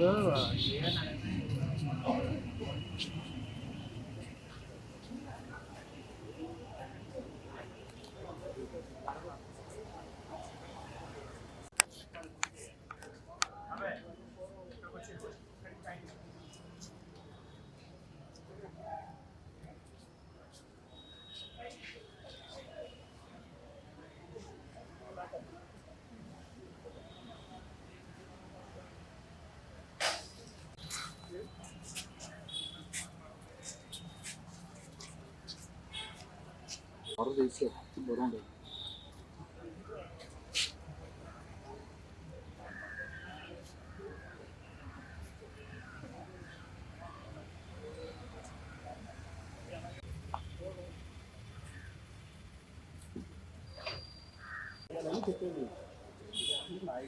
Nước. 바로 돼 있어. 뭐랑 돼.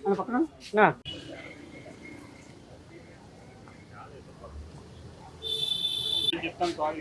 Ano pa ka? Na. చెప్తాను sorry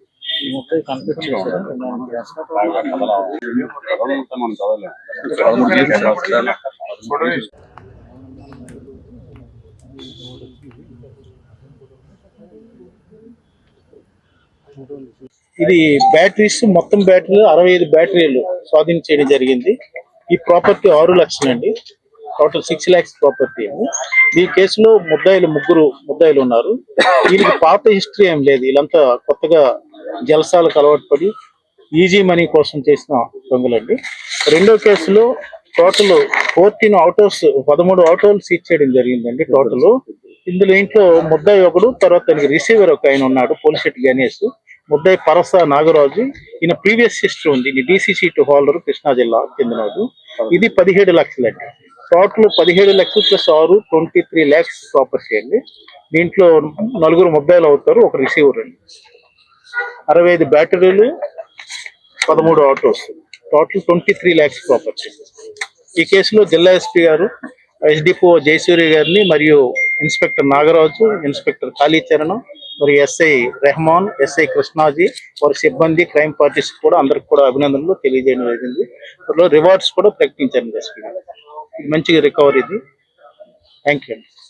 ఇది batteries మొత్తం బ్యాటరీలు అరవై ఐదు బ్యాటరీలు స్వాధీనం చేయడం జరిగింది. ఈ ప్రాపర్టీ ఆరు లక్షలు అండి. టోటల్ సిక్స్ ల్యాక్స్ ప్రాపర్టీ అండి. ఈ కేసులో ముద్దాయిలు ముగ్గురు ముద్దాయిలు ఉన్నారు. వీళ్ళకి పాత హిస్టరీ ఏం లేదు. వీళ్ళంతా కొత్తగా జలసాలకు అలవాటు పడి ఈజీ మనీ కోసం చేసిన దొంగలండి. రెండో కేసులో టోటల్ ఫోర్టీన్ అవుటోస్ పదమూడు అవుటోలు సీజ్ చేయడం జరిగిందండి టోటల్. ఇందులో ఇంట్లో ముద్దాయి ఒకడు తర్వాత దానికి రిసీవర్ ఒక ఆయన ఉన్నాడు పోలిశెట్టి గణేష్. ముద్దాయి పరస నాగరాజు. ఈయన ప్రీవియస్ సిస్టర్ ఉంది ఇది డీసీసీ టు హోల్డర్ కృష్ణా జిల్లా చెందినవాడు. ఇది పదిహేడు లక్షలండి. టోటల్ పదిహేడు లక్షలు ప్లస్ ఆరు ట్వంటీ త్రీ ల్యాక్స్ ప్రాపర్టీ అండి. దీంట్లో నలుగురు ముద్దాయిలు అవుతారు ఒక రిసీవర్ అండి. అరవై ఐదు బ్యాటరీలు పదమూడు autos. Total twenty three lakhs property ఈ కేసులో జిల్లా ఎస్పీ గారు ఎస్డిపో జయసూరి గారిని మరియు ఇన్స్పెక్టర్ నాగరాజు ఇన్స్పెక్టర్ కాళీచరణ్ మరియు ఎస్ఐ రెహమాన్ ఎస్ఐ కృష్ణాజీ వారి సిబ్బంది క్రైమ్ పార్టీస్ కూడా అందరికి కూడా అభినందనలు తెలియజేయడం జరిగింది. అందులో రివార్డ్స్ కూడా ప్రకటించారు ఎస్పీ మంచిగా రికవరీ ఇది. Thank you